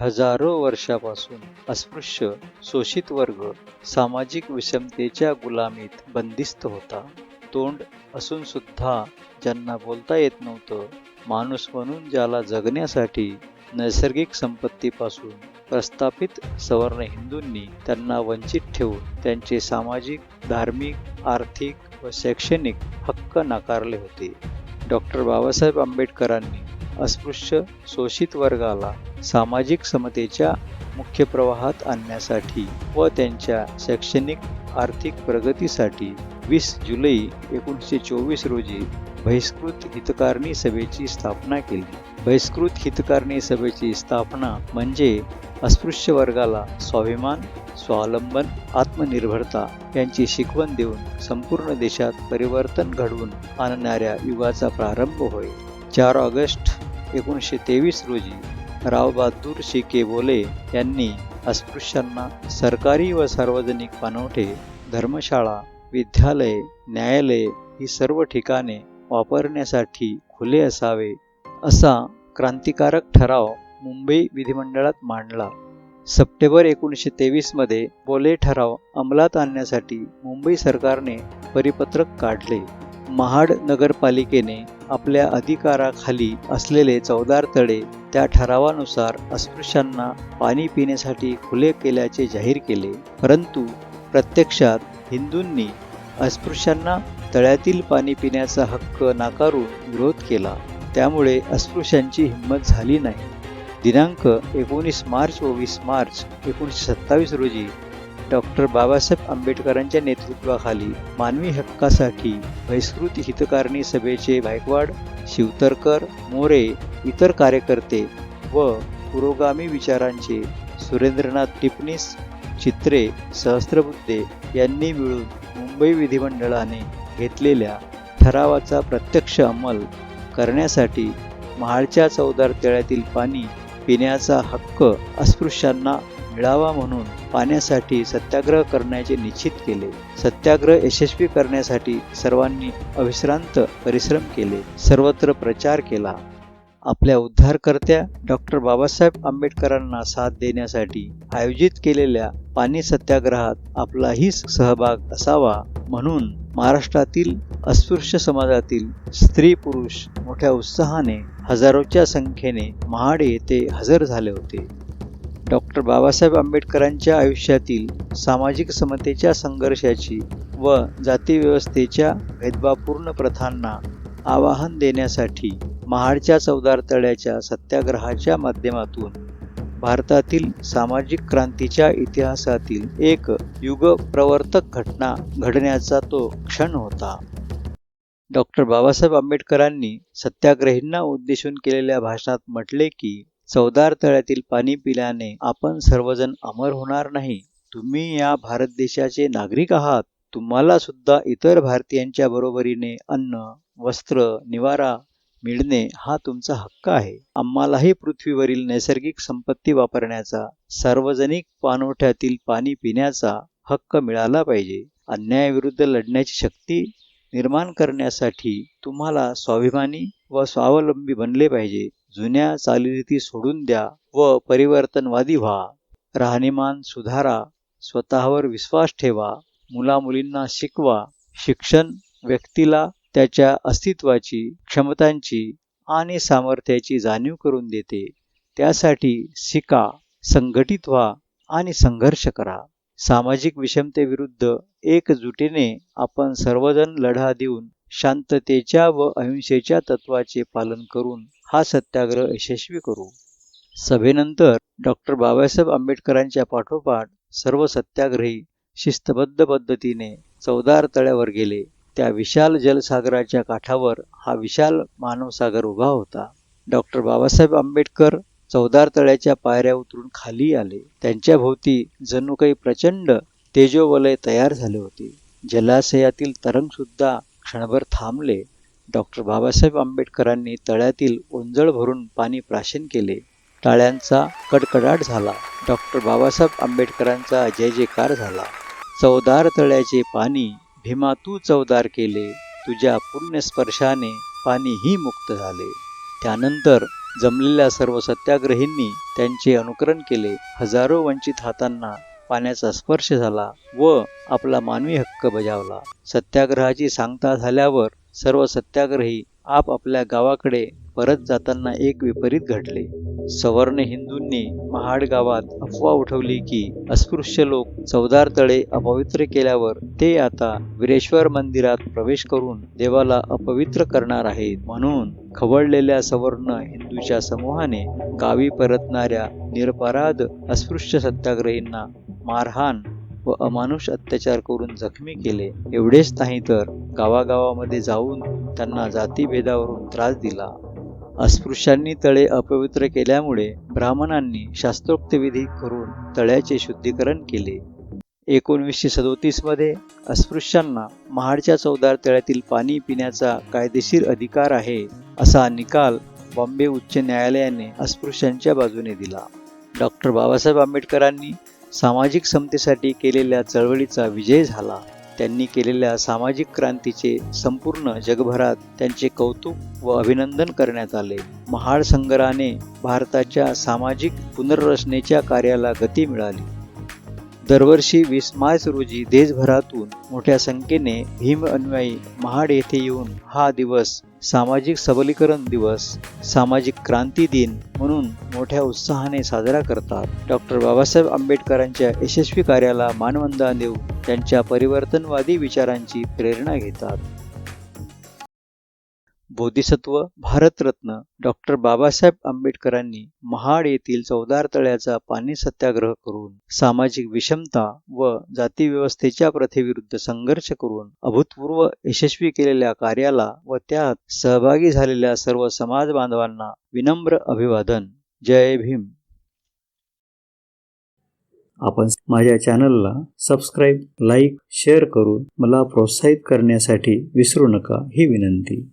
हजारो वर्षापासून अस्पृश्य शोषित वर्ग सामाजिक विषमतेच्या गुलामीत बंदिस्त होता. तोंड असून सुद्धा ज्यांना बोलता येत नव्हतं माणूस म्हणून ज्याला जगण्यासाठी नैसर्गिक संपत्तीपासून प्रस्थापित सवर्ण हिंदूंनी त्यांना वंचित ठेवून त्यांचे सामाजिक धार्मिक आर्थिक व शैक्षणिक हक्क नाकारले होते. डॉक्टर बाबासाहेब आंबेडकरांनी अस्पृश्य शोषित वर्गाला सामाजिक समतेच्या मुख्य प्रवाहात आणण्यासाठी व त्यांच्या शैक्षणिक आर्थिक प्रगतीसाठी वीस जुलै एकोणीसशे चोवीस रोजी बहिष्कृत हितकारणी सभेची स्थापना केली. बहिष्कृत हितकारणी सभेची स्थापना म्हणजे अस्पृश्य वर्गाला स्वाभिमान स्वावलंबन आत्मनिर्भरता यांची शिकवण देऊन संपूर्ण देशात परिवर्तन घडवून आणणाऱ्या युगाचा प्रारंभ होय. चार ऑगस्ट एकोणीसशे तेवीस रोजी राव बहादूर शिके बोले यांनी अस्पृश्यांना सरकारी व सार्वजनिक पानवठे धर्मशाळा विद्यालय न्यायालय ही सर्व ठिकाणे वापरण्यासाठी खुले असावे असा क्रांतिकारक ठराव मुंबई विधिमंडळात मांडला. सप्टेंबर एकोणीसशे तेवीसमध्ये बोले ठराव अंमलात आणण्यासाठी मुंबई सरकारने परिपत्रक काढले. महाड नगरपालिकेने आपल्या अधिकाराखाली असलेले चौदार तळे त्या ठरावानुसार अस्पृश्यांना पाणी पिण्यासाठी खुले केल्याचे जाहीर केले. परंतु प्रत्यक्षात हिंदूंनी अस्पृश्यांना तळ्यातील पाणी पिण्याचा हक्क नाकारून विरोध केला. त्यामुळे अस्पृश्यांची हिंमत झाली नाही. दिनांक एकोणीस मार्च व वीस मार्च एकोणीसशे सत्तावीस रोजी डॉक्टर बाबासाहेब आंबेडकरांच्या नेतृत्वाखाली मानवी हक्कासाठी बहिष्कृत हितकारणी सभेचे भायकवाड शिवतरकर मोरे इतर कार्यकर्ते व पुरोगामी विचारांचे सुरेंद्रनाथ टिपणीस चित्रे सहस्त्रबुद्धे यांनी मिळून मुंबई विधिमंडळाने घेतलेल्या ठरावाचा प्रत्यक्ष अंमल करण्यासाठी महाडच्या चौदार तळ्यातील पाणी पिण्याचा हक्क अस्पृश्यांना मिळावा म्हणून पाण्यासाठी सत्याग्रह करण्याचे निश्चित केले. सत्याग्रह यशस्वी करण्यासाठी सर्वांनी अविश्रांत परिश्रम केले. सर्वत्र प्रचार केला. आपल्या उद्धारकर्त्या डॉक्टर बाबासाहेब आंबेडकरांना साथ देण्यासाठी आयोजित केलेल्या पाणी सत्याग्रहात आपलाही सहभाग असावा म्हणून महाराष्ट्रातील अस्पृश्य समाजातील स्त्री पुरुष मोठ्या उत्साहाने हजारोच्या संख्येने महाड येथे हजर झाले होते. डॉक्टर बाबासाहेब आंबेडकरांच्या आयुष्यातील सामाजिक समतेच्या संघर्षाची व जातीव्यवस्थेच्या भेदभावपूर्ण प्रथांना आवाहन देण्यासाठी महाडच्या चौदार तळ्याच्या सत्याग्रहाच्या माध्यमातून भारतातील सामाजिक क्रांतीच्या इतिहासातील एक युगप्रवर्तक घटना घडण्याचा तो क्षण होता. डॉक्टर बाबासाहेब आंबेडकरांनी सत्याग्रहींना उद्देशून केलेल्या भाषणात म्हटले की चौदार तळ्यातील पाणी पिल्याने आपण सर्वजण अमर होणार नाही. तुम्ही या भारत देशाचे नागरिक आहात. तुम्हाला सुद्धा इतर भारतीयांच्या बरोबरीने अन्न वस्त्र निवारा मिळणे हा तुमचा हक्क आहे. आम्हालाही पृथ्वीवरील नैसर्गिक संपत्ती वापरण्याचा सार्वजनिक पाणवठ्यातील पाणी पिण्याचा हक्क मिळाला पाहिजे. अन्यायाविरुद्ध लढण्याची शक्ती निर्माण करण्यासाठी तुम्हाला स्वाभिमानी व स्वावलंबी बनले पाहिजे. जुन्या चालीरीती सोडून द्या व परिवर्तनवादी व्हा. राहणीमान सुधारा स्वतःवर विश्वास ठेवा मुलामुलींना शिकवा शिक्षण व्यक्तीला त्याच्या अस्तित्वाची क्षमतांची आणि सामर्थ्याची जाणीव करून देते. त्यासाठी शिका संघटित व्हा आणि संघर्ष करा. सामाजिक विषमतेविरुद्ध एकजुटीने आपण सर्वजण लढा देऊन शांततेच्या व अहिंसेच्या तत्वाचे पालन करून हा सत्याग्रह यशस्वी करू. सभेनंतर डॉक्टर बाबासाहेब आंबेडकरांच्या पाठोपाठ सर्व सत्याग्रही शिस्तबद्ध पद्धतीने चौदार तळ्यावर गेले. त्या विशाल जलसागराच्या काठावर हा विशाल मानवसागर उभा होता. डॉक्टर बाबासाहेब आंबेडकर चौदार तळ्याच्या पायऱ्या उतरून खाली आले. त्यांच्या भोवती जणू काही प्रचंड तेजोवलय तयार झाले होते. जलाशयातील तरंग सुद्धा क्षणभर थांबले. डॉक्टर बाबासाहेब आंबेडकरांनी तळ्यातील ओंजळ भरून पाणी प्राशन केले. टाळ्यांचा कडकडाट झाला. डॉक्टर बाबासाहेब आंबेडकरांचा जय जयकार झाला. चौदार तळ्याचे पाणी भीमा तू चौदार केले तुझ्या पुण्यस्पर्शाने पाणीही मुक्त झाले. त्यानंतर जमलेल्या सर्व सत्याग्रहींनी त्यांचे अनुकरण केले. हजारो वंचित हातांना पाण्याचा स्पर्श झाला व आपला मानवी हक्क बजावला. सत्याग्रहाची सांगता झाल्यावर सर्व सत्याग्रही आपापल्या गावाकडे परत जाताना एक विपरीत घडले. सवर्ण हिंदूंनी महाड गावात अफवा उठवली की अस्पृश्य लोक चौदार तळे अपवित्र केल्यावर ते आता वीरेश्वर मंदिरात प्रवेश करून देवाला अपवित्र करणार आहेत. म्हणून खवळलेल्या सवर्ण हिंदूच्या समूहाने गावी परतणाऱ्या निरपराध अस्पृश्य सत्याग्रहींना मारहाण व अमानुष अत्याचार करून जखमी केले. एवढेच नाही तर गावागावामध्ये जाऊन त्यांना जातीभेदावरून त्रास दिला. अस्पृश्यांनी तळे अपवित्र केल्यामुळे ब्राह्मणांनी शास्त्रोक्त विधी करून तळ्याचे शुद्धीकरण केले. एकोणवीसशे सदोतीसमध्ये अस्पृश्यांना महाडच्या चौदार तळ्यातील पाणी पिण्याचा कायदेशीर अधिकार आहे असा निकाल बॉम्बे उच्च न्यायालयाने अस्पृश्यांच्या बाजूने दिला. डॉक्टर बाबासाहेब आंबेडकरांनी सामाजिक समतेसाठी केलेल्या चळवळीचा विजय झाला. त्यांनी केलेल्या सामाजिक क्रांतीचे संपूर्ण जगभरात त्यांचे कौतुक व अभिनंदन करण्यात आले. महाड संग्रहाने भारताच्या सामाजिक पुनर्रचनेच्या कार्याला गती मिळाली. दरवर्षी वीस मार्च रोजी देशभरातून मोठ्या संख्येने भीम अनुयायी महाड येथे येऊन हा दिवस सामाजिक सबलीकरण दिवस सामाजिक क्रांती दिन म्हणून मोठ्या उत्साहाने साजरा करतात. डॉक्टर बाबासाहेब आंबेडकरांच्या यशस्वी कार्याला मानवंदना देऊन त्यांच्या परिवर्तनवादी विचारांची प्रेरणा घेतात. बोधिसत्व भारतरत्न डॉक्टर बाबासाहेब आंबेडकरांनी महाड येथील चौदार तळ्याचा पाणी सत्याग्रह करून सामाजिक विषमता व जातीव्यवस्थेच्या प्रथेविरुद्ध संघर्ष करून अभूतपूर्व यशस्वी केलेल्या कार्याला व त्यात सहभागी झालेल्या सर्व समाज बांधवांना विनम्र अभिवादन. जय भीम. आपण माझ्या चॅनलला सबस्क्राईब लाईक शेअर करून मला प्रोत्साहित करण्यासाठी विसरू नका ही विनंती.